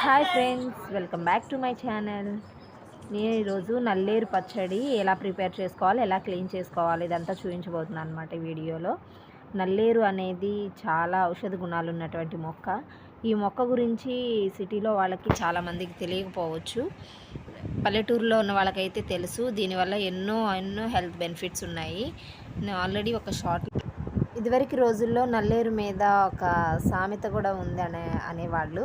Hi friends welcome back to my channel. నేను ఈరోజు నల్లేరు పచ్చడి ఎలా ప్రిపేర్ చేసుకోవాలి ఎలా క్లీన్ చేసుకోవాలి ఇదంతా చూపించబోతున్నాను అనమాట వీడియోలో. నల్లేరు అనేది చాలా ఔషధ గుణాలు ఉన్నటువంటి మొక్క. ఈ మొక్క గురించి సిటీలో వాళ్ళకి చాలామందికి తెలియకపోవచ్చు. పల్లెటూరులో ఉన్న వాళ్ళకైతే తెలుసు. దీనివల్ల ఎన్నో ఎన్నో హెల్త్ బెనిఫిట్స్ ఉన్నాయి. నేను ఆల్రెడీ ఒక షార్ట్ ఇదివరకు రోజుల్లో నల్లేరు మీద ఒక సామెత కూడా ఉంది అనే అనేవాళ్ళు.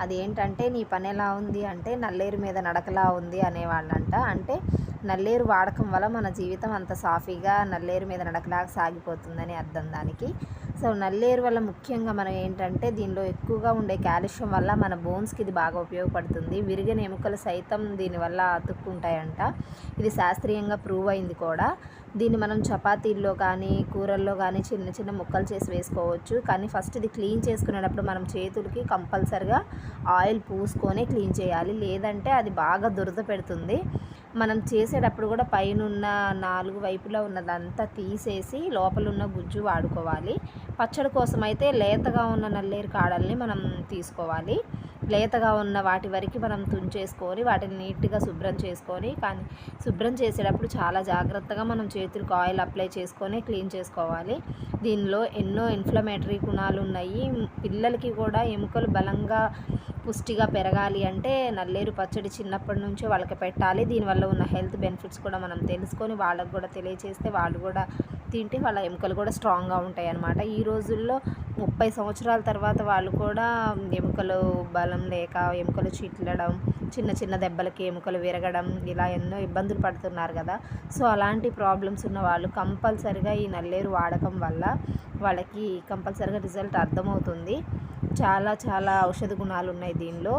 అది ఏంటంటే నీ పని ఎలా ఉంది? అంటే నల్లేరు మీద నడకలా ఉంది అనేవాళ్ళంట. అంటే నల్లేరు వాడకం వల్ల మన జీవితం అంత సాఫీగా నల్లేరు మీద నడకలాగా సాగిపోతుందని అర్థం దానికి. సో నల్లేరు వల్ల ముఖ్యంగా మనం ఏంటంటే దీనిలో ఎక్కువగా ఉండే కాల్షియం వల్ల మన బోన్స్కి ఇది బాగా ఉపయోగపడుతుంది. విరిగిన ఎముకలు సైతం దీనివల్ల అతుక్కుంటాయంట. ఇది శాస్త్రీయంగా ప్రూవ్ అయింది కూడా. దీన్ని మనం చపాతీల్లో కానీ కూరల్లో కానీ చిన్న చిన్న ముక్కలు చేసి వేసుకోవచ్చు. కానీ ఫస్ట్ ఇది క్లీన్ చేసుకునేటప్పుడు మనం చేతులకి కంపల్సరిగా ఆయిల్ పూసుకొని క్లీన్ చేయాలి. లేదంటే అది బాగా దురద పెడుతుంది. మనం చేసేటప్పుడు కూడా పైన నాలుగు వైపులా ఉన్నదంతా తీసేసి లోపల ఉన్న గుజ్జు వాడుకోవాలి. పచ్చడి కోసం అయితే లేతగా ఉన్న నల్లేరు కాడల్ని మనం తీసుకోవాలి. లేతగా ఉన్న వాటి వరకు మనం తుంచేసుకొని వాటిని నీట్గా శుభ్రం చేసుకొని కానీ శుభ్రం చేసేటప్పుడు చాలా జాగ్రత్తగా మనం చేతులకు ఆయిల్ అప్లై చేసుకొని క్లీన్ చేసుకోవాలి. దీనిలో ఎన్నో ఇన్ఫ్లమేటరీ గుణాలు ఉన్నాయి పిల్లలకి కూడా ఎముకలు బలంగా పుష్టిగా పెరగాలి అంటే నల్లేరు పచ్చడి చిన్నప్పటి నుంచే వాళ్ళకి పెట్టాలి. దీనివల్ల ఉన్న హెల్త్ బెనిఫిట్స్ కూడా మనం తెలుసుకొని వాళ్ళకు కూడా తెలియచేస్తే వాళ్ళు కూడా తింటే వాళ్ళ ఎముకలు కూడా స్ట్రాంగ్గా ఉంటాయి అన్నమాట ఈ రోజుల్లో ముప్పై సంవత్సరాల తర్వాత వాళ్ళు కూడా ఎముకలు బలం లేక ఎముకలు చిట్లడం చిన్న చిన్న దెబ్బలకి ఎముకలు విరగడం ఇలా ఎన్నో ఇబ్బందులు పడుతున్నారు కదా. సో అలాంటి ప్రాబ్లమ్స్ ఉన్న వాళ్ళు కంపల్సరిగా ఈ నల్లేరు వాడకం వల్ల వాళ్ళకి కంపల్సరిగా రిజల్ట్ అర్థమవుతుంది. చాలా చాలా ఔషధ గుణాలు ఉన్నాయి దీనిలో.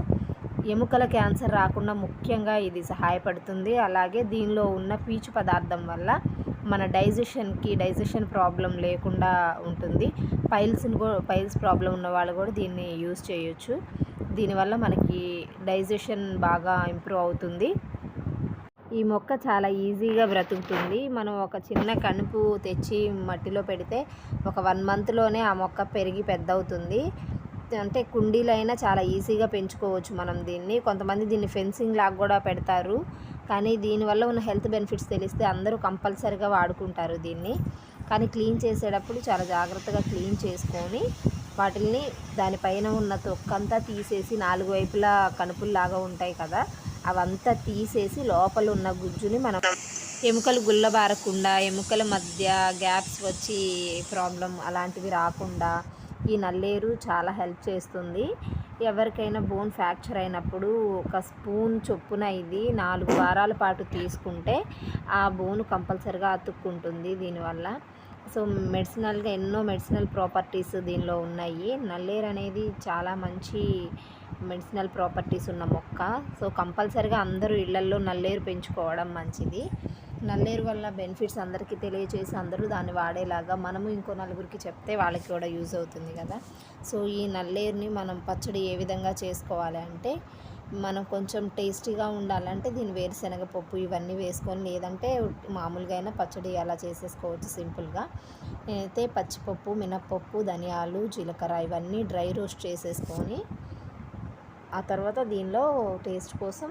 ఎముకల క్యాన్సర్ రాకుండా ముఖ్యంగా ఇది సహాయపడుతుంది. అలాగే దీనిలో ఉన్న పీచు పదార్థం వల్ల మన డైజెషన్కి డైజెషన్ ప్రాబ్లం లేకుండా ఉంటుంది. పైల్స్ని కూడా పైల్స్ ప్రాబ్లం ఉన్న వాళ్ళు కూడా దీన్ని యూజ్ చేయొచ్చు. దీనివల్ల మనకి డైజెషన్ బాగా ఇంప్రూవ్ అవుతుంది. ఈ మొక్క చాలా ఈజీగా బ్రతుకుతుంది. మనం ఒక చిన్న కణుపు తెచ్చి మట్టిలో పెడితే ఒక వన్ మంత్లోనే ఆ మొక్క పెరిగి పెద్ద అవుతుంది అంటే కుండీలైనా చాలా ఈజీగా పెంచుకోవచ్చు మనం దీన్ని. కొంతమంది దీన్ని ఫెన్సింగ్ లాగా కూడా పెడతారు. కానీ దీనివల్ల ఉన్న హెల్త్ బెనిఫిట్స్ తెలిస్తే అందరూ కంపల్సరిగా వాడుకుంటారు దీన్ని. కానీ క్లీన్ చేసేటప్పుడు చాలా జాగ్రత్తగా క్లీన్ చేసుకొని వాటిని దానిపైన ఉన్న తొక్కంతా తీసేసి నాలుగు వైపులా కనుపుల్లాగా ఉంటాయి కదా అవంతా తీసేసి లోపల ఉన్న గుజ్జుని మనం ఎముకలు గుల్లబారకుండా ఎముకల మధ్య గ్యాప్స్ వచ్చి ప్రాబ్లం అలాంటివి రాకుండా ఈ నల్లేరు చాలా హెల్ప్ చేస్తుంది. ఎవరికైనా బోన్ ఫ్రాక్చర్ అయినప్పుడు ఒక స్పూన్ చొప్పున ఇది నాలుగు వారాల పాటు తీసుకుంటే ఆ బోన్ కంపల్సరిగా అతుక్కుంటుంది దీనివల్ల. సో మెడిసినల్గా ఎన్నో మెడిసినల్ ప్రాపర్టీస్ దీనిలో ఉన్నాయి. నల్లేరు అనేది చాలా మంచి మెడిసినల్ ప్రాపర్టీస్ ఉన్న మొక్క. సో కంపల్సరిగా అందరూ ఇళ్ళల్లో నల్లేరు పెంచుకోవడం మంచిది. నల్లేరు వల్ల బెనిఫిట్స్ అందరికీ తెలియచేసి అందరూ దాన్ని వాడేలాగా మనము ఇంకో నలుగురికి చెప్తే వాళ్ళకి కూడా యూజ్ అవుతుంది కదా. సో ఈ నల్లేరుని మనం పచ్చడి ఏ విధంగా చేసుకోవాలి అంటే మనం కొంచెం టేస్టీగా ఉండాలంటే దీని వేరుశనగ పప్పు ఇవన్నీ వేసుకొని లేదంటే మామూలుగా అయినా పచ్చడి అలా చేసేసుకోవచ్చు సింపుల్గా. అయితే పచ్చిపప్పు మినప్పప్పు ధనియాలు జీలకర్ర ఇవన్నీ డ్రై రోస్ట్ చేసేసుకొని ఆ తర్వాత దీనిలో టేస్ట్ కోసం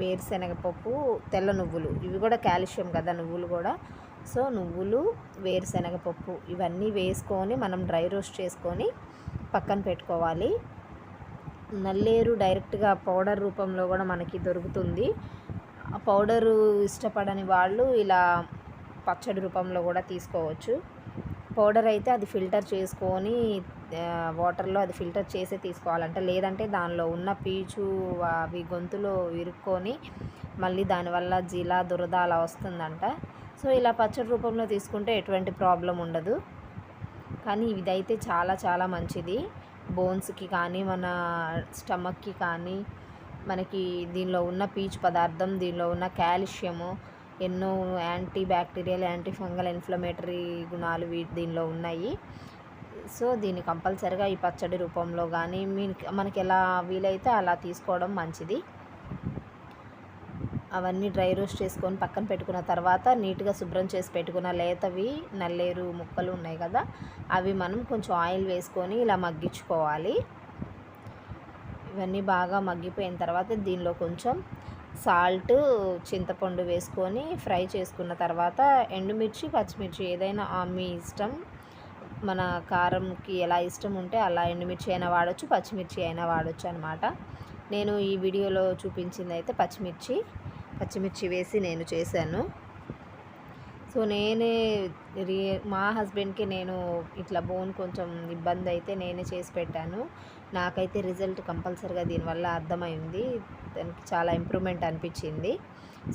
వేరుశనగపప్పు తెల్ల నువ్వులు. ఇవి కూడా కాల్షియం కదా నువ్వులు కూడా. సో నువ్వులు వేరుశనగపప్పు ఇవన్నీ వేసుకొని మనం డ్రై రోస్ట్ చేసుకొని పక్కన పెట్టుకోవాలి. నల్లేరు డైరెక్ట్గా పౌడర్ రూపంలో కూడా మనకి దొరుకుతుంది. ఆ పౌడరు ఇష్టపడని వాళ్ళు ఇలా పచ్చడి రూపంలో కూడా తీసుకోవచ్చు. పౌడర్ అయితే అది ఫిల్టర్ చేసుకొని వాటర్లో అది ఫిల్టర్ చేసి తీసుకోవాలంట లేదంటే దానిలో ఉన్న పీచు అవి గొంతులో ఇరుక్కొని మళ్ళీ దానివల్ల జిలా దురద అలా వస్తుందంట. సో ఇలా పచ్చడి రూపంలో తీసుకుంటే ఎటువంటి ప్రాబ్లం ఉండదు. కానీ ఇదైతే చాలా చాలా మంచిది. బోన్స్కి కానీ మన స్టమక్కి కానీ మనకి దీనిలో ఉన్న పీచు పదార్థం దీనిలో ఉన్న కాల్షియము ఎన్నో anti bacterial anti fungal inflammatory గుణాలు వీ దీనిలో ఉన్నాయి. సో దీన్ని కంపల్సరిగా ఈ పచ్చడి రూపంలో కానీ మీ మనకి ఎలా వీలైతే అలా తీసుకోవడం మంచిది. అవన్నీ డ్రై రోస్ట్ చేసుకొని పక్కన పెట్టుకున్న తర్వాత నీట్గా శుభ్రం చేసి పెట్టుకున్న లేతవి నల్లేరు ముక్కలు ఉన్నాయి కదా అవి మనం కొంచెం ఆయిల్ వేసుకొని ఇలా మగ్గించుకోవాలి. ఇవన్నీ బాగా మగ్గిపోయిన తర్వాత దీనిలో కొంచెం సాల్ట్ చింతపండు వేసుకొని ఫ్రై చేసుకున్న తర్వాత ఎండుమిర్చి పచ్చిమిర్చి ఏదైనా ఆ మీ ఇష్టం మన కారంకి ఎలా ఇష్టం ఉంటే అలా ఎండుమిర్చి అయినా వాడచ్చు పచ్చిమిర్చి అయినా వాడచ్చు అనమాట నేను ఈ వీడియోలో చూపించింది అయితే పచ్చిమిర్చి. పచ్చిమిర్చి వేసి నేను చేశాను. సో నేనే రీ మా హస్బెండ్కి నేను ఇట్లా బోన్ కొంచెం ఇబ్బంది అయితే నేనే చేసి పెట్టాను. నాకైతే రిజల్ట్ కంపల్సరిగా దీనివల్ల అర్థమైంది. దానికి చాలా ఇంప్రూవ్మెంట్ అనిపించింది.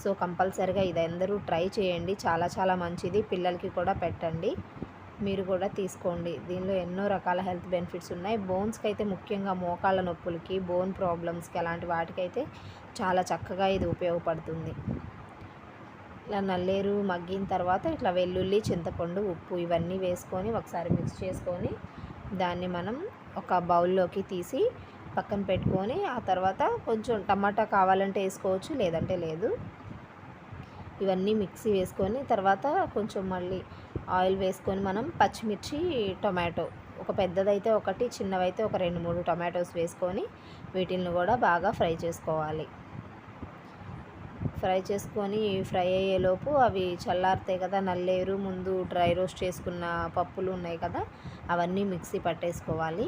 సో కంపల్సరిగా ఇది అందరూ ట్రై చేయండి. చాలా చాలా మంచిది. పిల్లలకి కూడా పెట్టండి. మీరు కూడా తీసుకోండి. దీనిలో ఎన్నో రకాల హెల్త్ బెనిఫిట్స్ ఉన్నాయి. బోన్స్కి అయితే ముఖ్యంగా మోకాళ్ళ నొప్పులకి బోన్ ప్రాబ్లమ్స్కి అలాంటి వాటికైతే చాలా చక్కగా ఇది ఉపయోగపడుతుంది. ఇలా నల్లేరు మగ్గిన తర్వాత ఇట్లా వెల్లుల్లి చింతపండు ఉప్పు ఇవన్నీ వేసుకొని ఒకసారి మిక్స్ చేసుకొని దాన్ని మనం ఒక బౌల్లోకి తీసి పక్కన పెట్టుకొని ఆ తర్వాత కొంచెం టమాటా కావాలంటే వేసుకోవచ్చు లేదంటే లేదు. ఇవన్నీ మిక్సీ వేసుకొని తర్వాత కొంచెం మళ్ళీ ఆయిల్ వేసుకొని మనం పచ్చిమిర్చి టొమాటో. ఒక పెద్దదైతే ఒకటి చిన్నవైతే ఒక రెండు మూడు టొమాటోస్ వేసుకొని వీటిని కూడా బాగా ఫ్రై చేసుకోవాలి. ఫ్రై చేసుకొని ఫ్రై అయ్యేలోపు అవి చల్లారుతాయి కదా నల్లేరు ముందు డ్రై రోస్ట్ చేసుకున్న పప్పులు ఉన్నాయి కదా అవన్నీ మిక్సీ పట్టేసుకోవాలి.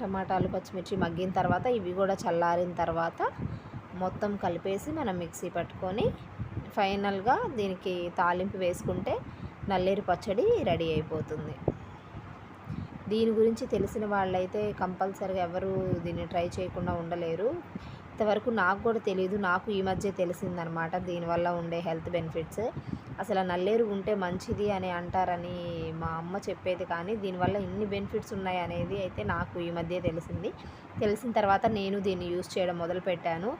టమాటాలు పచ్చిమిర్చి మగ్గిన తర్వాత ఇవి కూడా చల్లారిన తర్వాత మొత్తం కలిపేసి మనం మిక్సీ పట్టుకొని ఫైనల్గా దీనికి తాలింపు వేసుకుంటే నల్లేరు పచ్చడి రెడీ అయిపోతుంది. దీని గురించి తెలిసిన వాళ్ళైతే కంపల్సరిగా ఎవరు దీన్ని ట్రై చేయకుండా ఉండలేరు. ఇంతవరకు నాకు కూడా తెలియదు నాకు ఈ మధ్య తెలిసిందనమాట. దీనివల్ల ఉండే హెల్త్ బెనిఫిట్స్. అసలు నల్లేరు ఉంటే మంచిది అని అంటారని మా అమ్మ చెప్పేది కానీ దీనివల్ల ఇన్ని బెనిఫిట్స్ ఉన్నాయి అనేది అయితే నాకు ఈ మధ్య తెలిసింది. తెలిసిన తర్వాత నేను దీన్ని యూస్ చేయడం మొదలుపెట్టాను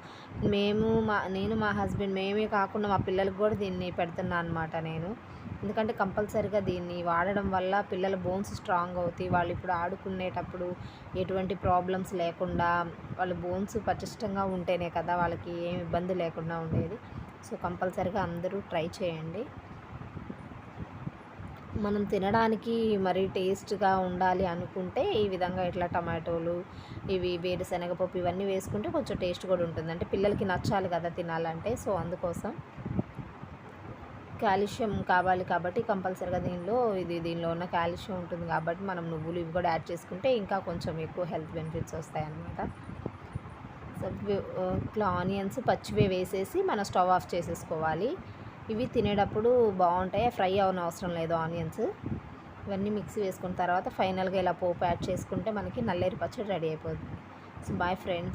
మేము మా నేను మా హస్బెండ్ మేమే కాకుండా మా పిల్లలకు కూడా దీన్ని పెడుతున్నా అనమాట నేను. ఎందుకంటే కంపల్సరీగా దీన్ని వాడడం వల్ల పిల్లల బోన్స్ స్ట్రాంగ్ అవుతాయి. వాళ్ళు ఇప్పుడు ఆడుకునేటప్పుడు ఎటువంటి ప్రాబ్లమ్స్ లేకుండా వాళ్ళ బోన్స్ పటిష్టంగా ఉంటేనే కదా వాళ్ళకి ఏమి ఇబ్బంది లేకుండా ఉండేది. సో కంపల్సరిగా అందరూ ట్రై చేయండి. మనం తినడానికి మరి టేస్ట్గా ఉండాలి అనుకుంటే ఈ విధంగా ఇట్లా టమాటోలు ఇవి వేరుశనగపప్పు ఇవన్నీ వేసుకుంటే కొంచెం టేస్ట్ కూడా ఉంటుంది. అంటే పిల్లలకి నచ్చాలి కదా తినాలంటే. సో అందుకోసం కాల్షియం కావాలి కాబట్టి కంపల్సరీగా దీనిలో ఇది దీనిలో ఉన్న కాల్షియం ఉంటుంది కాబట్టి మనం నువ్వులు ఇవి కూడా యాడ్ చేసుకుంటే ఇంకా కొంచెం ఎక్కువ హెల్త్ బెనిఫిట్స్ వస్తాయన్నమాట. ఆనియన్స్ పచ్చివే వేసేసి మనం స్టవ్ ఆఫ్ చేసేసుకోవాలి. ఇవి తినేటప్పుడు బాగుంటాయి. ఫ్రై అవన అవసరం లేదు ఆనియన్స్. ఇవన్నీ మిక్సీ వేసుకున్న తర్వాత ఫైనల్గా ఇలా పోపు యాడ్ చేసుకుంటే మనకి నల్లేరు పచ్చడి రెడీ అయిపోతుంది. So bye friends.